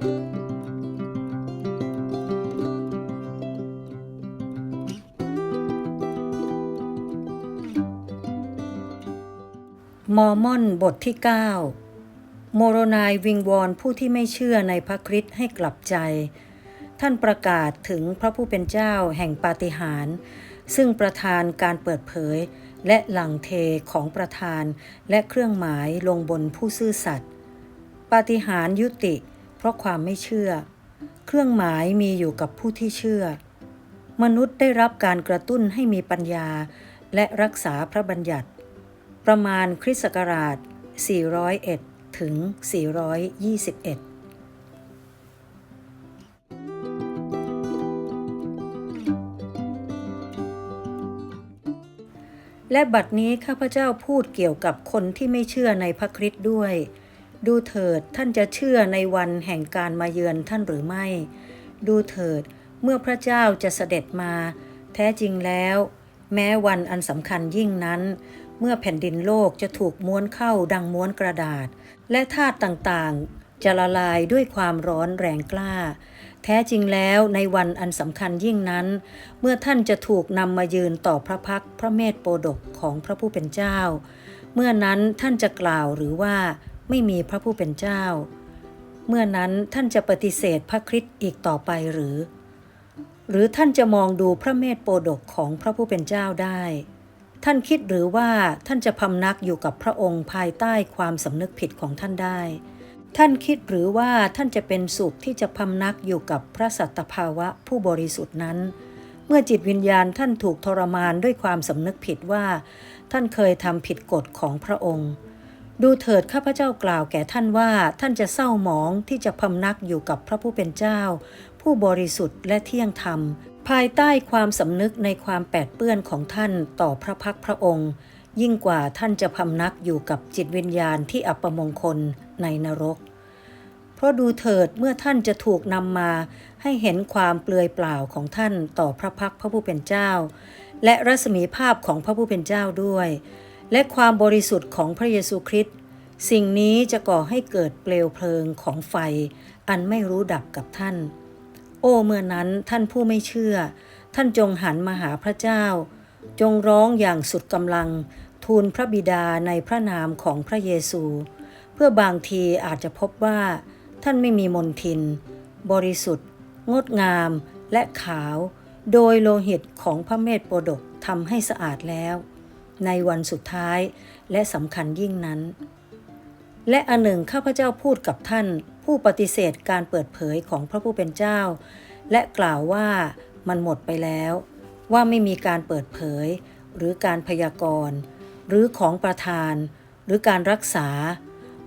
มอร์มอนบทที่ 9 โมโรนายวิงวอนผู้ที่ไม่เชื่อในพระคริสต์ให้กลับใจ ท่านประกาศถึงพระผู้เป็นเจ้าแห่งปาฏิหาริย์ซึ่งประธานการเปิดเผย และหลังเทของประธานและเครื่องหมายลงบนผู้ซื่อสัตย์ปาฏิหาริย์ยุติ เพราะความไม่เชื่อ เครื่องหมายมีอยู่กับผู้ที่เชื่อ มนุษย์ได้รับการกระตุ้นให้มีปัญญาและรักษาพระบัญญัติ ประมาณคริสต์ศักราช 401 ถึง 421และบัดนี้ข้าพเจ้าพูดเกี่ยวกับคนที่ไม่เชื่อในพระคริสต์ด้วย ดูเถิดท่านจะเชื่อในวันแห่งการมาเยือนท่านหรือไม่ ดูเถิดเมื่อพระเจ้าจะเสด็จมา แท้จริงแล้ว แม้วันอันสำคัญยิ่งนั้น เมื่อแผ่นดินโลกจะถูกม้วนเข้าดังม้วนกระดาษ และธาตุต่างๆ จะละลายด้วยความร้อนแรงกล้า แท้จริงแล้วในวันอันสำคัญยิ่งนั้น เมื่อท่านจะถูกนำมายืนต่อพระพักพระเมธโปดกของพระผู้เป็นเจ้า เมื่อนั้นท่านจะกล่าวหรือว่า ไม่มีพระผู้เป็นเจ้า เมื่อนั้นท่านจะปฏิเสธพระคริสต์อีกต่อไปหรือ หรือท่านจะมองดูพระเมธโปดกของพระผู้เป็นเจ้าได้ ท่านคิดหรือว่าท่านจะพำนักอยู่กับพระองค์ภายใต้ความสำนึกผิดของท่านได้ ท่านคิดหรือว่าท่านจะเป็นสุขที่จะพำนักอยู่กับพระสัตภาวะผู้บริสุทธิ์นั้นเมื่อจิตวิญญาณท่านถูกทรมานด้วยความสำนึกผิดว่า ท่านเคยทำผิดกฎของพระองค์ ดูเถิดข้าพเจ้ากล่าวแก่ท่านว่าท่านจะเศร้าหมองที่จะพำนักอยู่กับพระผู้เป็นเจ้า ผู้บริสุทธิ์และเที่ยงธรรม ภายใต้ความสำนึกในความแปดเปื้อนของท่านต่อพระพักพระองค์ ยิ่งกว่าท่านจะพำนักอยู่กับจิตวิญญาณที่อัปมงคลในนรก เพราะดูเถิดเมื่อท่านจะถูกนำมาให้เห็นความเปลือยเปล่าของท่านต่อพระพักพระผู้เป็นเจ้า และรัศมีภาพของพระผู้เป็นเจ้าด้วย และความบริสุทธิ์ของพระเยซูคริสต์ สิ่งนี้จะก่อให้เกิดเปลวเพลิงของไฟ อันไม่รู้ดับกับท่าน โอ้เมื่อนั้นท่านผู้ไม่เชื่อ ท่านจงหันมาหาพระเจ้า จงร้องอย่างสุดกำลัง ทูลพระบิดาในพระนามของพระเยซู เพื่อบางทีอาจจะพบว่า ท่านไม่มีมนทิน บริสุทธิ์ งดงามและขาว โดยโลหิตของพระเมธโปรดกทำให้สะอาดแล้ว ในวันสุดท้ายและสำคัญยิ่งนั้น และอันหนึ่งข้าพเจ้าพูดกับท่าน ผู้ปฏิเสธการเปิดเผยของพระผู้เป็นเจ้า และกล่าวว่ามันหมดไปแล้ว ว่าไม่มีการเปิดเผย หรือการพยากรณ์ หรือของประธาน หรือการรักษา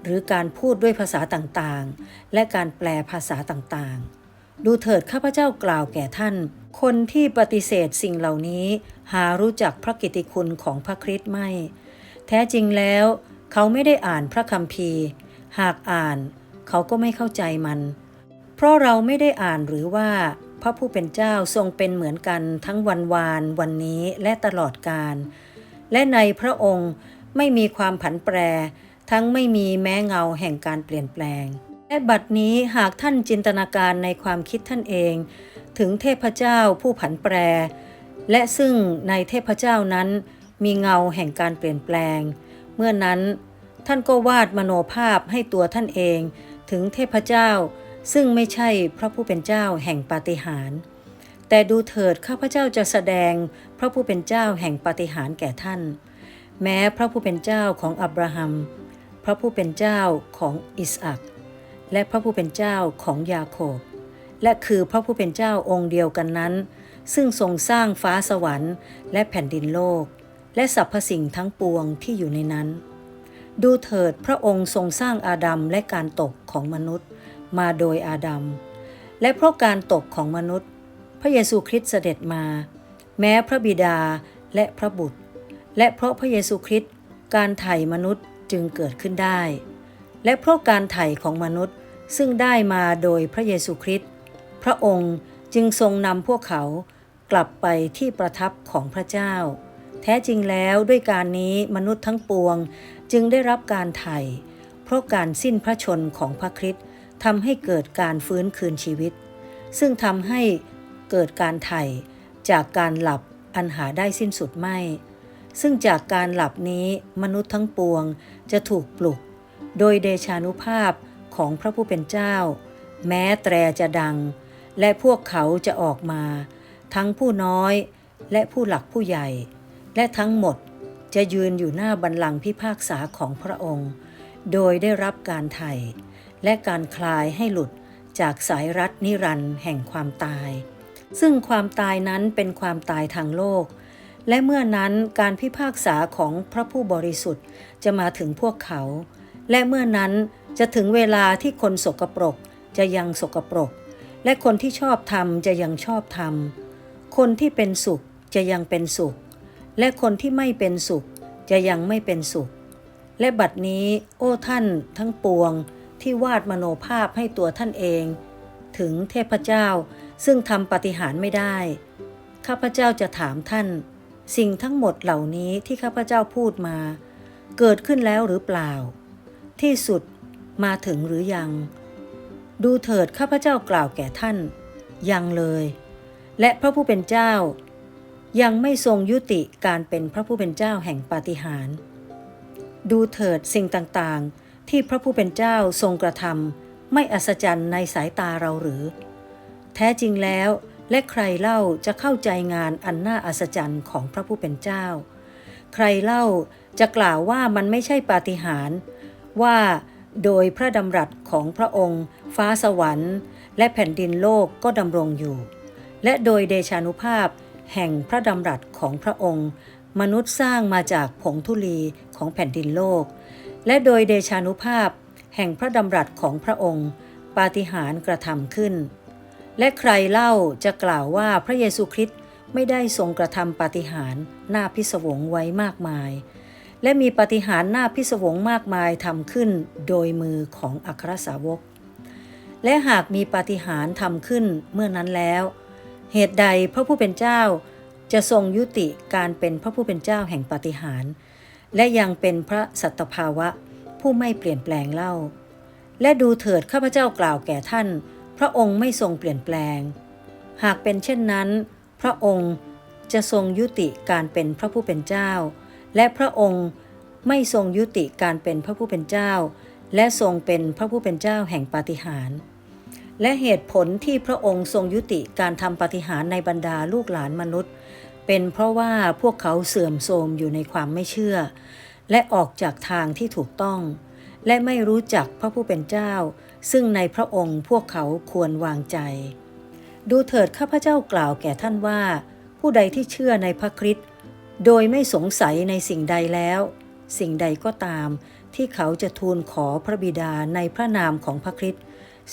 หรือการพูดด้วยภาษาต่างๆ และการแปลภาษาต่างๆ ดูเถิดข้าพเจ้ากล่าวแก่ท่าน คนที่ปฏิเสธสิ่งเหล่านี้ หารู้จักพระกิตติคุณของพระคริสต์ไม่ แท้จริงแล้ว เขาไม่ได้อ่านพระคัมภีร์ หากอ่านเขาก็ไม่เข้าใจมัน เพราะเราไม่ได้อ่านหรือว่า พระผู้เป็นเจ้าทรงเป็นเหมือนกันทั้งวันวาน วันนี้และตลอดกาลและในพระองค์ไม่มีความผันแปร ทั้งไม่มีแม้เงาแห่งการเปลี่ยนแปลง และบัดนี้หากท่านจินตนาการในความคิดท่านเอง ถึงเทพเจ้าผู้ผันแปร และซึ่งในเทพเจ้านั้นมีเงาแห่งการเปลี่ยนแปลง มื่อนั้น ท่านก็วาดมโนภาพให้ตัวท่านเองถึงเทพเจ้า ซึ่งไม่ใช่พระผู้เป็นเจ้าแห่งปาฏิหาริย์แต่ดูเถิดข้าพเจ้าจะแสดงพระผู้เป็นเจ้าแห่งปาฏิหาริย์แก่ท่าน แม้พระผู้เป็นเจ้าของอับราฮัม พระผู้เป็นเจ้าของอิสอักและพระผู้เป็นเจ้าของยาโคบ และคือพระผู้เป็นเจ้าองค์เดียวกันนั้น ซึ่งทรงสร้างฟ้าสวรรค์และแผ่นดินโลก และสรรพสิ่งทั้งปวงที่อยู่ในนั้น ดูเถิดพระองค์ทรงสร้างอาดัมและการตกของมนุษย์มาโดยอาดัม และเพราะการตกของมนุษย์ พระเยซูคริสต์เสด็จมา แม้พระบิดาและพระบุตร และเพราะพระเยซูคริสต์การไถ่มนุษย์จึงเกิดขึ้นได้ และเพราะการไถ่ของมนุษย์ซึ่งได้มาโดยพระเยซูคริสต์พระองค์จึงทรงนำพวกเขากลับไปที่ประทับของพระเจ้า แท้จริงแล้วด้วยการนี้มนุษย์ทั้งปวงจึงได้รับการไถ่เพราะการสิ้นพระชนของพระคริสต์ทำให้เกิดการฟื้นคืนชีวิต ซึ่งทำให้เกิดการไถ่จากการหลับอันหาได้สิ้นสุดไม่ ซึ่งจากการหลับนี้มนุษย์ทั้งปวงจะถูกปลุก โดยเดชานุภาพของพระผู้เป็นเจ้า แม้แตรจะดัง และพวกเขาจะออกมา ทั้งผู้น้อยและผู้หลักผู้ใหญ่ และทั้งหมดจะยืนอยู่หน้าบัลลังก์พิพากษาของพระองค์ โดยได้รับการไถ่และการคลายให้หลุดจากสายรัดนิรันดร์แห่งความตาย ซึ่งความตายนั้นเป็นความตายทางโลก และเมื่อนั้นการพิพากษาของพระผู้บริสุทธิ์จะมาถึงพวกเขา และเมื่อนั้นจะถึงเวลาที่คนสกปรกจะยังสกปรก และคนที่ชอบธรรมจะยังชอบธรรมคนที่เป็นสุขจะยังเป็นสุข และคนที่ไม่เป็นสุขจะยังไม่เป็นสุข และบัดนี้โอ้ท่านทั้งปวงที่วาดมโนภาพให้ตัวท่านเอง ถึงเทพเจ้าซึ่งทำปฏิหารไม่ได้ ข้าพเจ้าจะถามท่าน สิ่งทั้งหมดเหล่านี้ที่ข้าพเจ้าพูดมา เกิดขึ้นแล้วหรือเปล่า ที่สุดมาถึงหรือยัง ดูเถิดข้าพเจ้ากล่าวแก่ท่าน ยังเลย และพระผู้เป็นเจ้า ยังไม่ทรงยุติการเป็นพระผู้เป็นเจ้าแห่งปาฏิหาริย์ดูเถิดสิ่งต่างๆ ที่พระผู้เป็นเจ้าทรงกระทำไม่อัศจรรย์ในสายตาเราหรือ แท้จริงแล้วและใครเล่าจะเข้าใจงานอันน่าอัศจรรย์ของพระผู้เป็นเจ้า ใครเล่าจะกล่าวว่ามันไม่ใช่ปาฏิหาริย์ว่าโดยพระดำรัสของพระองค์ ฟ้าสวรรค์ และแผ่นดินโลกก็ดำรงอยู่ และโดยเดชานุภาพ แห่งพระดำรัสของพระองค์ มนุษย์สร้างมาจากผงธุลีของแผ่นดินโลก และโดยเดชานุภาพ แห่งพระดำรัสของพระองค์ ปาฏิหาริย์กระทำขึ้น และใครเล่าจะกล่าวว่าพระเยซูคริสต์ไม่ได้ทรงกระทำปาฏิหาริย์น่าพิศวงไว้มากมาย และมีปาฏิหาริย์น่าพิศวงมากมายทำขึ้นโดยมือของอัครสาวก และหากมีปาฏิหาริย์ทำขึ้นเมื่อนั้นแล้ว เหตุใดพระผู้เป็นเจ้าจะทรงยุติการเป็นพระผู้เป็นเจ้าแห่งปาฏิหาริย์และยังเป็นพระสัตภาวะผู้ไม่เปลี่ยนแปลงเล่า และดูเถิดข้าพเจ้ากล่าวแก่ท่าน พระองค์ไม่ทรงเปลี่ยนแปลง หากเป็นเช่นนั้น พระองค์จะทรงยุติการเป็นพระผู้เป็นเจ้า และพระองค์ไม่ทรงยุติการเป็นพระผู้เป็นเจ้า และทรงเป็นพระผู้เป็นเจ้าแห่งปาฏิหาริย์ และเหตุผลที่พระองค์ทรงยุติการทำปฏิหารในบรรดาลูกหลานมนุษย์ เป็นเพราะว่าพวกเขาเสื่อมโทรมอยู่ในความไม่เชื่อ และออกจากทางที่ถูกต้อง และไม่รู้จักพระผู้เป็นเจ้า ซึ่งในพระองค์พวกเขาควรวางใจ ดูเถิดข้าพเจ้ากล่าวแก่ท่านว่า ผู้ใดที่เชื่อในพระคริสต์โดยไม่สงสัยในสิ่งใดแล้ว สิ่งใดก็ตามที่เขาจะทูลขอพระบิดาในพระนามของพระคริสต์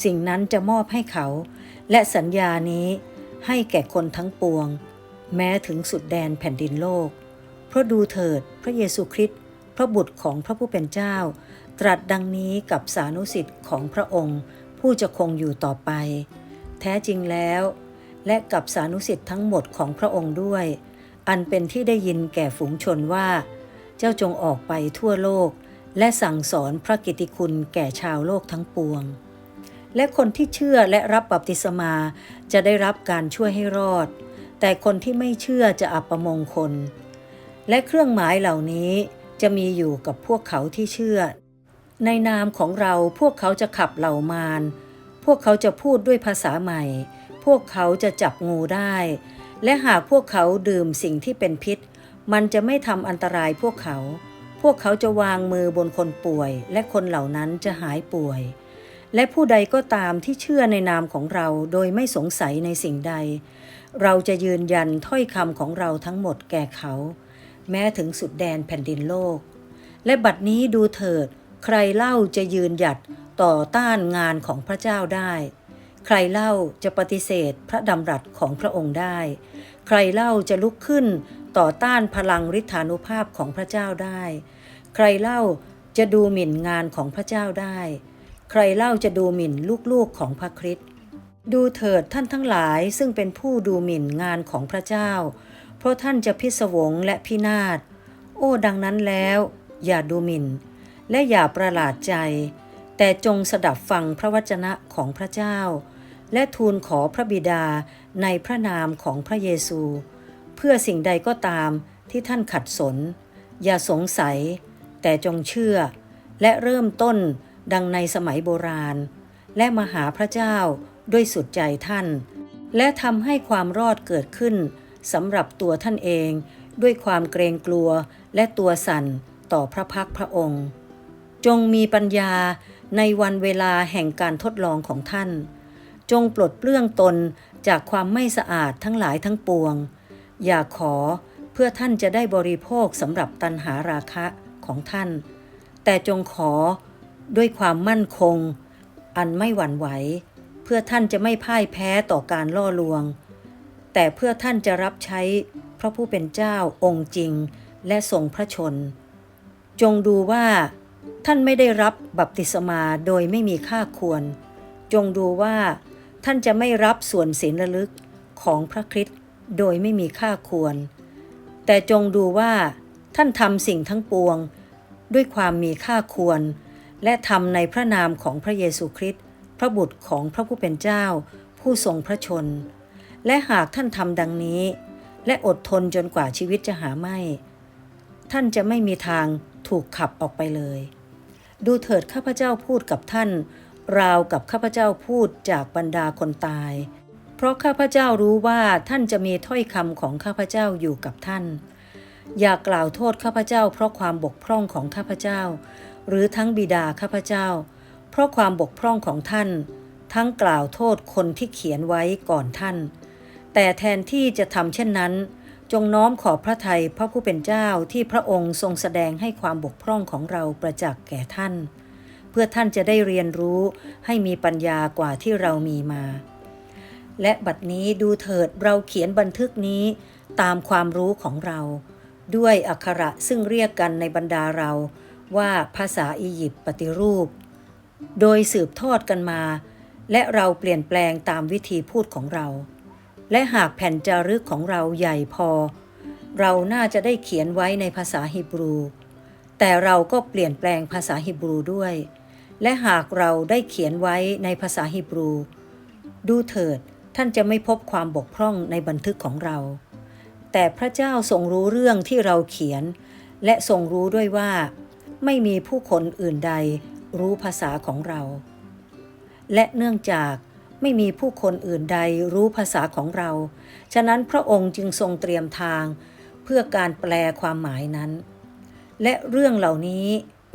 สิ่งนั้นจะมอบให้เขา และสัญญานี้ให้แก่คนทั้งปวง แม้ถึงสุดแดนแผ่นดินโลก เพราะดูเถิดพระเยซูคริสต์พระบุตรของพระผู้เป็นเจ้า ตรัสดังนี้กับสานุสิทธิ์ของพระองค์ ผู้จะคงอยู่ต่อไป แท้จริงแล้ว และกับสานุสิทธิ์ทั้งหมดของพระองค์ด้วย อันเป็นที่ได้ยินแก่ฝูงชนว่า เจ้าจงออกไปทั่วโลก และสั่งสอนพระกิตติคุณแก่ชาวโลกทั้งปวง และคนที่เชื่อและรับบัพติศมาจะได้รับการช่วยให้รอด แต่คนที่ไม่เชื่อจะอับประมงคล และเครื่องหมายเหล่านี้จะมีอยู่กับพวกเขาที่เชื่อ ในนามของเราพวกเขาจะขับเหล่ามาร พวกเขาจะพูดด้วยภาษาใหม่ พวกเขาจะจับงูได้ และหากพวกเขาดื่มสิ่งที่เป็นพิษ มันจะไม่ทำอันตรายพวกเขา พวกเขาจะวางมือบนคนป่วย และคนเหล่านั้นจะหายป่วย และผู้ใดก็ตามที่เชื่อในนามของเราโดยไม่สงสัยในสิ่งใด เราจะยืนยันถ้อยคำของเราทั้งหมดแก่เขา แม้ถึงสุดแดนแผ่นดินโลก และบัดนี้ดูเถิด ใครเล่าจะยืนหยัดต่อต้านงานของพระเจ้าได้ ใครเล่าจะปฏิเสธพระดำรัสของพระองค์ได้ ใครเล่าจะลุกขึ้นต่อต้านพลังฤทธานุภาพของพระเจ้าได้ ใครเล่าจะดูหมิ่นงานของพระเจ้าได้ ใครเล่าจะดูหมิ่นลูกๆของพระคริสต์ดูเถิดท่านทั้งหลายซึ่งเป็นผู้ดูหมิ่นงานของพระเจ้า เพราะท่านจะพิศวงและพินาศ โอ้ดังนั้นแล้ว อย่าดูหมิ่น และอย่าประหลาดใจ แต่จงสดับฟังพระวจนะของพระเจ้า และทูลขอพระบิดาในพระนามของพระเยซู เพื่อสิ่งใดก็ตามที่ท่านขัดสน อย่าสงสัย แต่จงเชื่อ และเริ่มต้น ดังในสมัยโบราณ และมาหาพระเจ้าด้วยสุดใจท่าน และทำให้ความรอดเกิดขึ้นสำหรับตัวท่านเองด้วยความเกรงกลัวและตัวสั่นต่อพระพักพระองค์ จงมีปัญญาในวันเวลาแห่งการทดลองของท่าน จงปลดเปลื้องตนจากความไม่สะอาดทั้งหลายทั้งปวง อย่าขอเพื่อท่านจะได้บริโภคสำหรับตันหาราคะของท่าน แต่จงขอ ด้วยความมั่นคง อันไม่หวั่นไหว เพื่อท่านจะไม่พ่ายแพ้ต่อการล่อลวง แต่เพื่อท่านจะรับใช้พระผู้เป็นเจ้าองค์จริงและทรงพระชน จงดูว่า ท่านไม่ได้รับบัพติศมาโดยไม่มีค่าควร จงดูว่า ท่านจะไม่รับส่วนศีลระลึกของพระคริสต์โดยไม่มีค่าควร แต่จงดูว่า ท่านทำสิ่งทั้งปวง ด้วยความมีค่าควร และทำในพระนามของพระเยซูคริสต์พระบุตรของพระผู้เป็นเจ้า ผู้ทรงพระชน และหากท่านทำดังนี้ และอดทนจนกว่าชีวิตจะหาไม่ ท่านจะไม่มีทางถูกขับออกไปเลย ดูเถิดข้าพเจ้าพูดกับท่าน ราวกับข้าพเจ้าพูดจากบรรดาคนตาย เพราะข้าพเจ้ารู้ว่าท่านจะมีถ้อยคำของข้าพเจ้าอยู่กับท่าน อย่ากล่าวโทษข้าพเจ้า เพราะความบกพร่องของข้าพเจ้า หรือทั้งบิดาข้าพเจ้า เพราะความบกพร่องของท่าน ทั้งกล่าวโทษคนที่เขียนไว้ก่อนท่าน แต่แทนที่จะทำเช่นนั้น จงน้อมขอบพระทัยพระผู้เป็นเจ้าที่พระองค์ทรงแสดงให้ความบกพร่องของเราประจักษ์แก่ท่าน เพื่อท่านจะได้เรียนรู้ให้มีปัญญากว่าที่เรามีมา และบัดนี้ดูเถิดเราเขียนบันทึกนี้ตามความรู้ของเรา ด้วยอักขระซึ่งเรียกกันในบรรดาเรา ว่าภาษาอียิปต์ปฏิรูป โดยสืบทอดกันมา และเราเปลี่ยนแปลงตามวิธีพูดของเรา และหากแผ่นจารึกของเราใหญ่พอ เราน่าจะได้เขียนไว้ในภาษาฮีบรู แต่เราก็เปลี่ยนแปลงภาษาฮีบรูด้วย และหากเราได้เขียนไว้ในภาษาฮีบรู ดูเถิดท่านจะไม่พบความบกพร่องในบันทึกของเรา แต่พระเจ้าทรงรู้เรื่องที่เราเขียน และทรงรู้ด้วยว่า ไม่มีผู้คนอื่นใดรู้ภาษาของเรา และเนื่องจากไม่มีผู้คนอื่นใดรู้ภาษาของเรา ฉะนั้นพระองค์จึงทรงเตรียมทางเพื่อการแปลความหมายนั้น และเรื่องเหล่านี้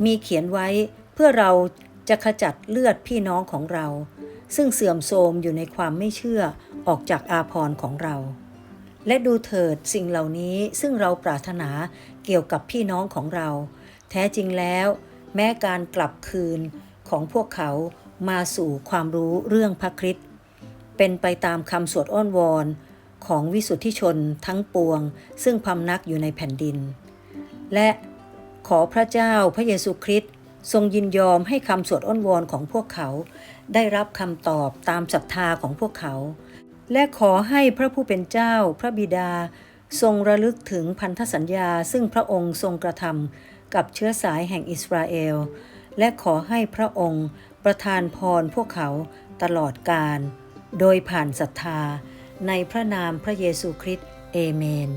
มีเขียนไว้เพื่อเราจะขจัดเลือดพี่น้องของเรา ซึ่งเสื่อมโทรมอยู่ในความไม่เชื่อออกจากอาภรณ์ของเรา และดูเถิดสิ่งเหล่านี้ซึ่งเราปรารถนาเกี่ยวกับพี่น้องของเรา ท้จริงแล้ว แม้การกลับคืนของพวกเขามาสู่ความรู้เรื่องพระคริสต์เป็นไปตามคำสวดอ้อนวอนของวิสุทธิชนทั้งปวง ซึ่งพำนักอยู่ในแผ่นดิน และขอพระเจ้าพระเยซูคริสต์ทรงยินยอมให้คำสวดอ้อนวอนของพวกเขา ได้รับคำตอบตามศรัทธาของพวกเขา และขอให้พระผู้เป็นเจ้าพระบิดา ทรงระลึกถึงพันธสัญญาซึ่งพระองค์ทรงกระทำ กับเชื้อสายแห่งอิสราเอล และขอให้พระองค์ประทานพรพวกเขาตลอดกาลโดยผ่านศรัทธาในพระนามพระเยซูคริสต์เอเมน